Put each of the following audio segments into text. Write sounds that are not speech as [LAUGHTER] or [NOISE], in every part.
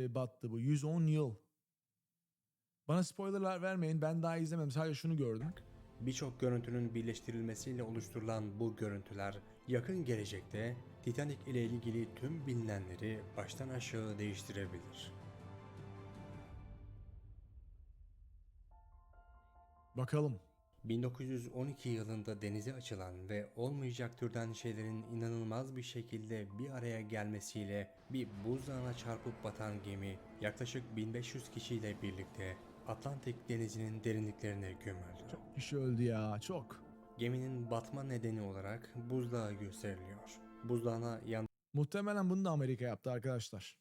e, battı bu. 110 yıl. Bana spoilerlar vermeyin. Ben daha izlemedim. Sadece şunu gördüm. Birçok görüntünün birleştirilmesiyle oluşturulan bu görüntüler yakın gelecekte Titanic ile ilgili tüm bilinenleri baştan aşağı değiştirebilir. Bakalım. 1912 yılında denize açılan ve olmayacak türden şeylerin inanılmaz bir şekilde bir araya gelmesiyle bir buzdağına çarpıp batan gemi yaklaşık 1500 kişiyle birlikte Atlantik denizinin derinliklerine gömüldü. Kişi öldü ya. Çok. Geminin batma nedeni olarak buzdağı gösteriliyor. Buzdağına Muhtemelen bunu da Amerika yaptı arkadaşlar.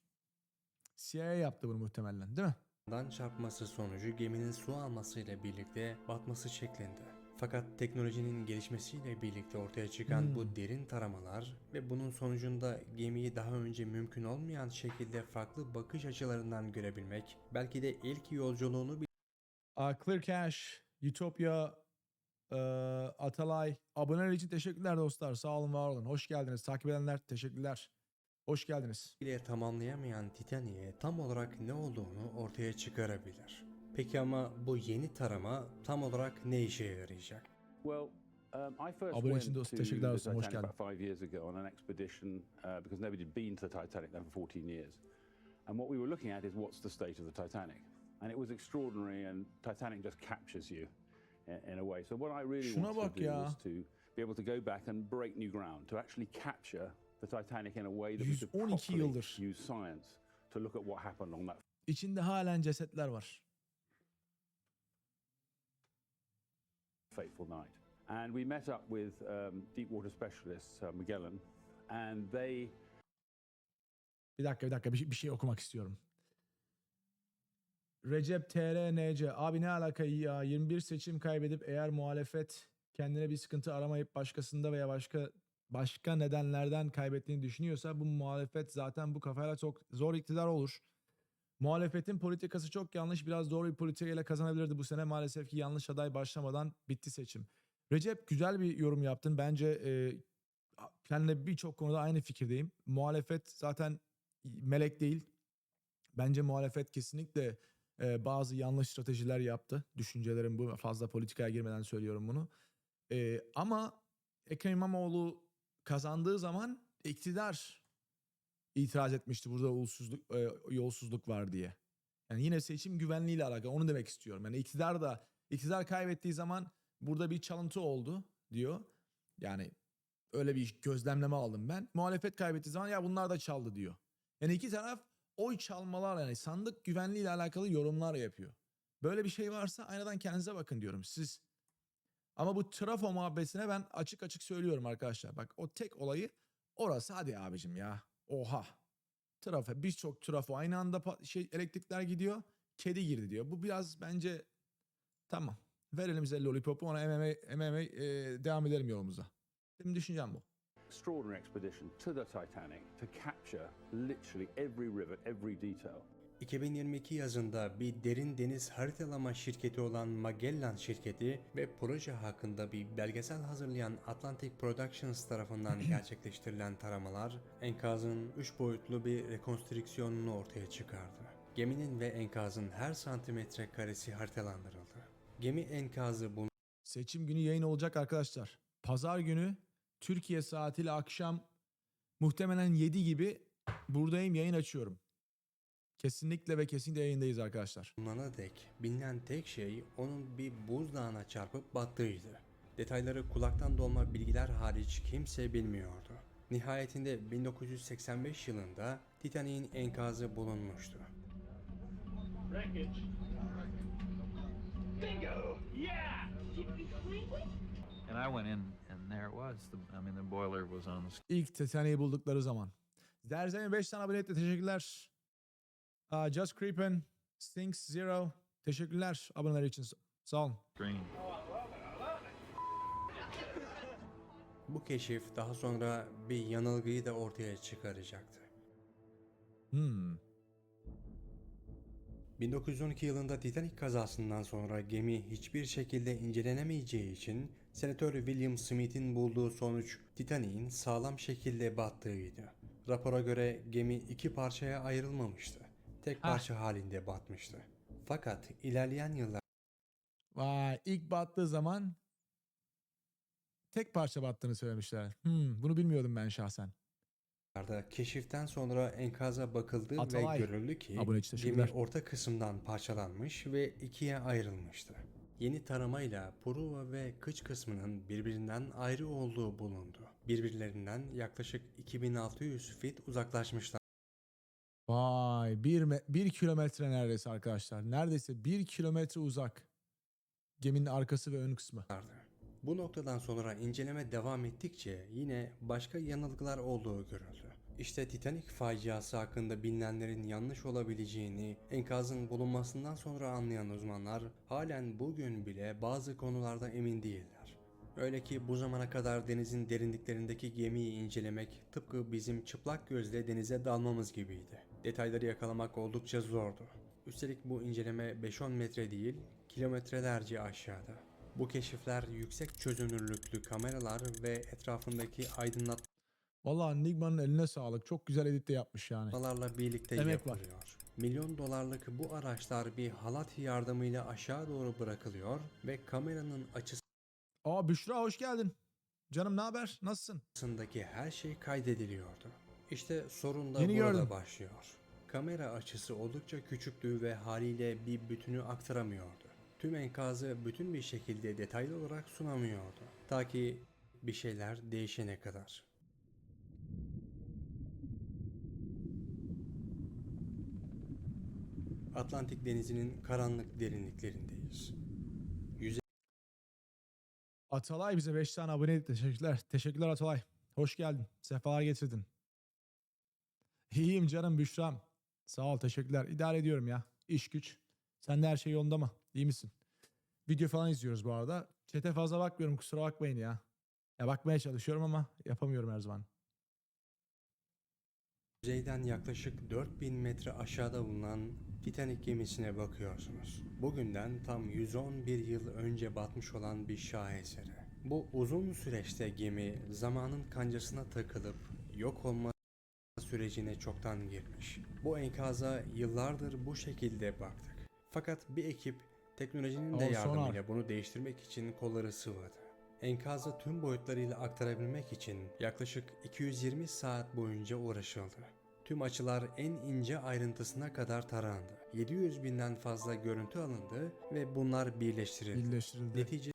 CIA yaptı bunu muhtemelen değil mi? Yandan çarpması sonucu geminin su almasıyla birlikte batması şeklinde. Fakat teknolojinin gelişmesiyle birlikte ortaya çıkan Hmm. bu derin taramalar ve bunun sonucunda gemiyi daha önce mümkün olmayan şekilde farklı bakış açılarından görebilmek belki de ilk yolculuğunu Aa, Clear Cash, Utopia, eee, Atalay. Aboneler için teşekkürler dostlar. Sağ olun var olun. Hoş geldiniz. Takip edenler teşekkürler. Hoş geldiniz. bile tamamlayamayan Titanic'e tam olarak ne olduğunu ortaya çıkarabilir. Peki ama bu yeni tarama tam olarak ne işe yarayacak? Well, um, Abone için dost- teşekkürler olsun, hoş geldin. five years ago on an expedition uh, because nobody had been to the Titanic then for 14 years. And what we were looking at is what's the state of the Titanic. And it was extraordinary and Titanic just captures you in, a way. So what I really Şuna wanted to do ya. was to be able to go back and break new ground, to actually capture the Titanic in a way that we could 112 properly yıldır. use science to look at what happened on that İçinde halen cesetler var. fateful night. And we met up with um, deep water specialists, uh, Magellan, and they Bir dakika bir dakika bir, şey- bir şey okumak istiyorum. Recep TRNC abi ne alaka ya 21 seçim kaybedip eğer muhalefet kendine bir sıkıntı aramayıp başkasında veya başka başka nedenlerden kaybettiğini düşünüyorsa bu muhalefet zaten bu kafayla çok zor iktidar olur. Muhalefetin politikası çok yanlış biraz doğru bir politikayla kazanabilirdi bu sene maalesef ki yanlış aday başlamadan bitti seçim. Recep güzel bir yorum yaptın bence e, seninle birçok konuda aynı fikirdeyim. Muhalefet zaten melek değil. Bence muhalefet kesinlikle e, bazı yanlış stratejiler yaptı. Düşüncelerim bu. Fazla politikaya girmeden söylüyorum bunu. E, ama Ekrem İmamoğlu kazandığı zaman iktidar itiraz etmişti burada ulusuzluk, e, yolsuzluk var diye. Yani yine seçim güvenliğiyle alakalı onu demek istiyorum. Yani iktidar da iktidar kaybettiği zaman burada bir çalıntı oldu diyor. Yani öyle bir gözlemleme aldım ben. Muhalefet kaybettiği zaman ya bunlar da çaldı diyor. Yani iki taraf oy çalmalar yani sandık güvenliğiyle alakalı yorumlar yapıyor. Böyle bir şey varsa aynadan kendinize bakın diyorum. Siz ama bu trafo muhabbetine ben açık açık söylüyorum arkadaşlar. Bak o tek olayı orası hadi abicim ya. Oha. Trafo birçok trafo aynı anda şey elektrikler gidiyor. Kedi girdi diyor. Bu biraz bence tamam. Ver elimize lollipopu ona MMA, MMA e, devam edelim yolumuza. Benim düşüncem bu. extraordinary expedition to the Titanic to capture literally every rivet, every detail. 2022 yazında bir derin deniz haritalama şirketi olan Magellan şirketi ve proje hakkında bir belgesel hazırlayan Atlantic Productions tarafından [CLEARS THROAT] gerçekleştirilen taramalar enkazın 3 boyutlu bir rekonstrüksiyonunu ortaya çıkardı. Geminin ve enkazın her santimetre karesi haritalandırıldı. Gemi enkazı Seçim günü yayın olacak arkadaşlar. Pazar günü Türkiye saatiyle akşam muhtemelen 7 gibi buradayım yayın açıyorum. Kesinlikle ve kesinlikle yayındayız arkadaşlar. bulunana dek bilinen tek şey onun bir buzdağına çarpıp battığıydı. Detayları kulaktan dolma bilgiler hariç kimse bilmiyordu. Nihayetinde 1985 yılında Titanic'in enkazı bulunmuştu. Wreckage. Bingo! Yeah! And I went in, and there it was. The, I mean, the boiler was on the İlk Titanic'i buldukları zaman. Zerzemi 5 tane abonelikle teşekkürler. Aa, Just Creepin, Stinks Zero. Teşekkürler aboneler için. Sağ olun. screen. Bu keşif daha sonra bir yanılgıyı da ortaya çıkaracaktı. Hmm. 1912 yılında Titanic kazasından sonra gemi hiçbir şekilde incelenemeyeceği için Senatör William Smith'in bulduğu sonuç Titanic'in sağlam şekilde battığıydı. Rapora göre gemi iki parçaya ayrılmamıştı. Tek parça halinde batmıştı. Fakat ilerleyen yıllarda Vay ilk battığı zaman tek parça battığını söylemişler. Hmm, bunu bilmiyordum ben şahsen. keşiften sonra enkaza bakıldı Atalay. ve görüldü ki gemi orta kısımdan parçalanmış ve ikiye ayrılmıştı. Yeni taramayla Pruva ve kıç kısmının birbirinden ayrı olduğu bulundu. Birbirlerinden yaklaşık 2600 fit uzaklaşmışlar. Vay bir, bir kilometre neredeyse arkadaşlar. Neredeyse bir kilometre uzak. Geminin arkası ve ön kısmı. Bu noktadan sonra inceleme devam ettikçe yine başka yanılgılar olduğu görüldü. İşte Titanic faciası hakkında bilinenlerin yanlış olabileceğini enkazın bulunmasından sonra anlayan uzmanlar halen bugün bile bazı konularda emin değiller. Öyle ki bu zamana kadar denizin derinliklerindeki gemiyi incelemek tıpkı bizim çıplak gözle denize dalmamız gibiydi. Detayları yakalamak oldukça zordu. Üstelik bu inceleme 5-10 metre değil, kilometrelerce aşağıda. Bu keşifler yüksek çözünürlüklü kameralar ve etrafındaki Vallahi Nigma'nın eline sağlık. Çok güzel edit de yapmış yani. aydınlatmalarla birlikte Emek var. yapılıyor. Milyon dolarlık bu araçlar bir halat yardımıyla aşağı doğru bırakılıyor ve kameranın Aa Büşra hoş geldin. Canım ne haber? Nasılsın? açısındaki her şey kaydediliyordu. İşte sorun da Yeni burada gördüm. başlıyor. Kamera açısı oldukça küçüktü ve haliyle bir bütünü aktaramıyordu. Tüm enkazı bütün bir şekilde detaylı olarak sunamıyordu. Ta ki bir şeyler değişene kadar. Atlantik Denizi'nin karanlık derinliklerindeyiz. Atalay bize 5 tane abone etti. Teşekkürler. Teşekkürler Atalay. Hoş geldin. Sefalar getirdin. İyiyim canım Büşra'm. Sağ ol teşekkürler. İdare ediyorum ya. İş güç. Sende her şey yolunda mı? İyi misin? Video falan izliyoruz bu arada. Çete fazla bakmıyorum kusura bakmayın ya. Ya bakmaya çalışıyorum ama yapamıyorum her zaman. Yüzeyden yaklaşık 4000 metre aşağıda bulunan Titanic gemisine bakıyorsunuz. Bugünden tam 111 yıl önce batmış olan bir şaheseri. Bu uzun süreçte gemi zamanın kancasına takılıp yok olma sürecine çoktan girmiş. Bu enkaza yıllardır bu şekilde baktık. Fakat bir ekip teknolojinin de yardımıyla bunu değiştirmek için kolları sıvadı. Enkazı tüm boyutlarıyla aktarabilmek için yaklaşık 220 saat boyunca uğraşıldı. Tüm açılar en ince ayrıntısına kadar tarandı. 700 binden fazla görüntü alındı ve bunlar birleştirildi. Birleştirildi. Netice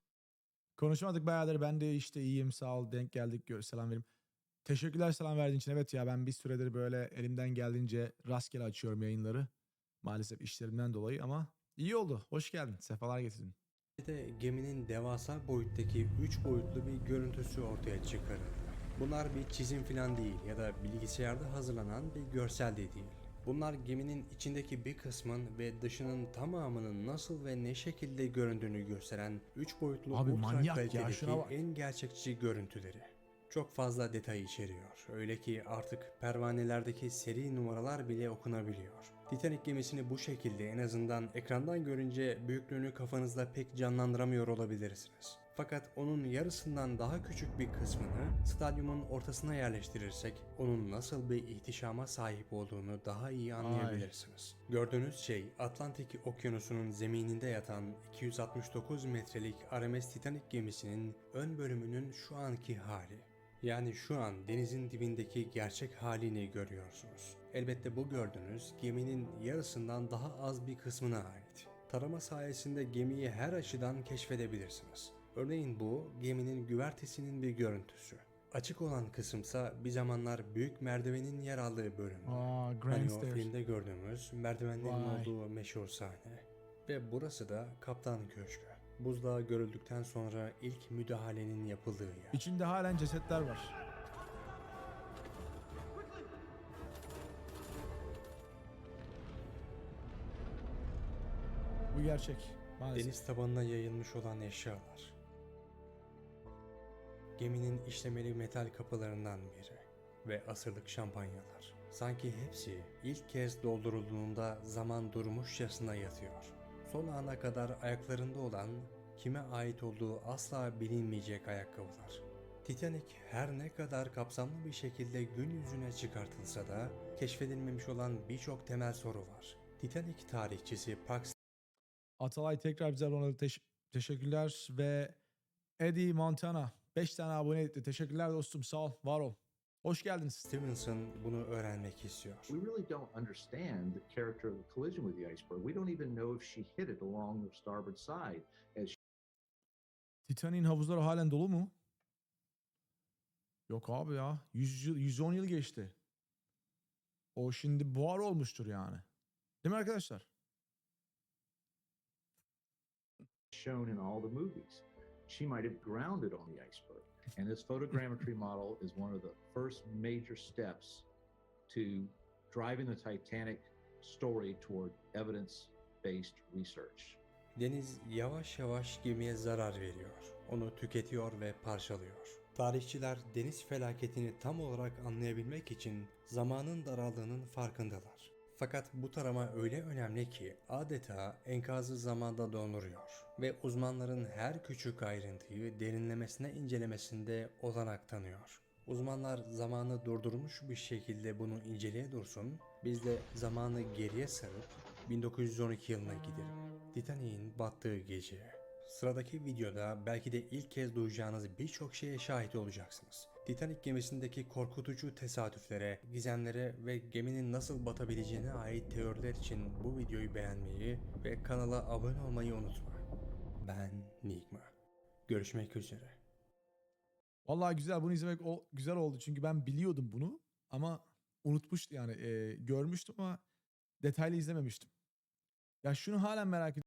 Konuşmadık bayağıdır. Ben de işte iyiyim sağ ol. Denk geldik. Gör, selam vereyim. Teşekkürler selam verdiğin için. Evet ya ben bir süredir böyle elimden geldiğince rastgele açıyorum yayınları. Maalesef işlerimden dolayı ama iyi oldu. Hoş geldin. Sefalar getirdin. de geminin devasa boyuttaki 3 boyutlu bir görüntüsü ortaya çıkarıldı. Bunlar bir çizim falan değil ya da bilgisayarda hazırlanan bir görsel de değil. Bunlar geminin içindeki bir kısmın ve dışının tamamının nasıl ve ne şekilde göründüğünü gösteren 3 boyutlu Abi ultra kalitedeki en gerçekçi görüntüleri. Çok fazla detay içeriyor. Öyle ki artık pervanelerdeki seri numaralar bile okunabiliyor. Titanic gemisini bu şekilde en azından ekrandan görünce büyüklüğünü kafanızda pek canlandıramıyor olabilirsiniz. Fakat onun yarısından daha küçük bir kısmını stadyumun ortasına yerleştirirsek onun nasıl bir ihtişama sahip olduğunu daha iyi anlayabilirsiniz. Gördüğünüz şey Atlantik Okyanusu'nun zemininde yatan 269 metrelik RMS Titanic gemisinin ön bölümünün şu anki hali. Yani şu an denizin dibindeki gerçek halini görüyorsunuz. Elbette bu gördüğünüz geminin yarısından daha az bir kısmına ait. Tarama sayesinde gemiyi her açıdan keşfedebilirsiniz. Örneğin bu geminin güvertesinin bir görüntüsü. Açık olan kısımsa bir zamanlar büyük merdivenin yer aldığı bölüm. Aa Hani Grand o Stairs. filmde gördüğümüz merdivenlerin Vay. olduğu meşhur sahne. Ve burası da Kaptan Köşkü. Buzdağı görüldükten sonra ilk müdahalenin yapıldığı yer. İçinde halen cesetler var. Bu gerçek. Maalesef. Deniz tabanına yayılmış olan eşyalar. Geminin işlemeli metal kapılarından biri ve asırlık şampanyalar. Sanki hepsi ilk kez doldurulduğunda zaman durmuşçasına yatıyor. Son ana kadar ayaklarında olan kime ait olduğu asla bilinmeyecek ayakkabılar. Titanic her ne kadar kapsamlı bir şekilde gün yüzüne çıkartılsa da keşfedilmemiş olan birçok temel soru var. Titanic tarihçisi Park Atalay tekrar bize oldu. Teş- teşekkürler ve Eddie Montana 5 tane abone etti. Teşekkürler dostum. Sağ ol. Var ol. Hoş geldiniz. Stevenson bunu öğrenmek istiyor. we really don't understand the character of the collision with the iceberg. We don't even know if she hit it along the starboard side as Titanic'in havuzları halen dolu mu? Yok abi ya. 100 yıl, 110 yıl geçti. O şimdi buhar olmuştur yani. Değil mi arkadaşlar? shown in all the movies. She might have grounded on the iceberg. And this photogrammetry model is one of the first major steps to driving the Titanic story toward evidence-based research. Deniz yavaş yavaş gemiye zarar veriyor. Onu tüketiyor ve parçalıyor. Tarihçiler deniz felaketini tam olarak anlayabilmek için zamanın daraldığının farkındalar. Fakat bu tarama öyle önemli ki adeta enkazı zamanda donduruyor ve uzmanların her küçük ayrıntıyı derinlemesine incelemesinde olanak tanıyor. Uzmanlar zamanı durdurmuş bir şekilde bunu inceleye dursun, biz de zamanı geriye sarıp 1912 yılına gidelim. Titanic'in battığı gece. Sıradaki videoda belki de ilk kez duyacağınız birçok şeye şahit olacaksınız. Titanic gemisindeki korkutucu tesadüflere, gizemlere ve geminin nasıl batabileceğine ait teoriler için bu videoyu beğenmeyi ve kanala abone olmayı unutma. Ben Nigma. Görüşmek üzere. Vallahi güzel. Bunu izlemek o güzel oldu. Çünkü ben biliyordum bunu ama unutmuştum yani. e, görmüştüm ama detaylı izlememiştim. Ya şunu halen merak ediyorum.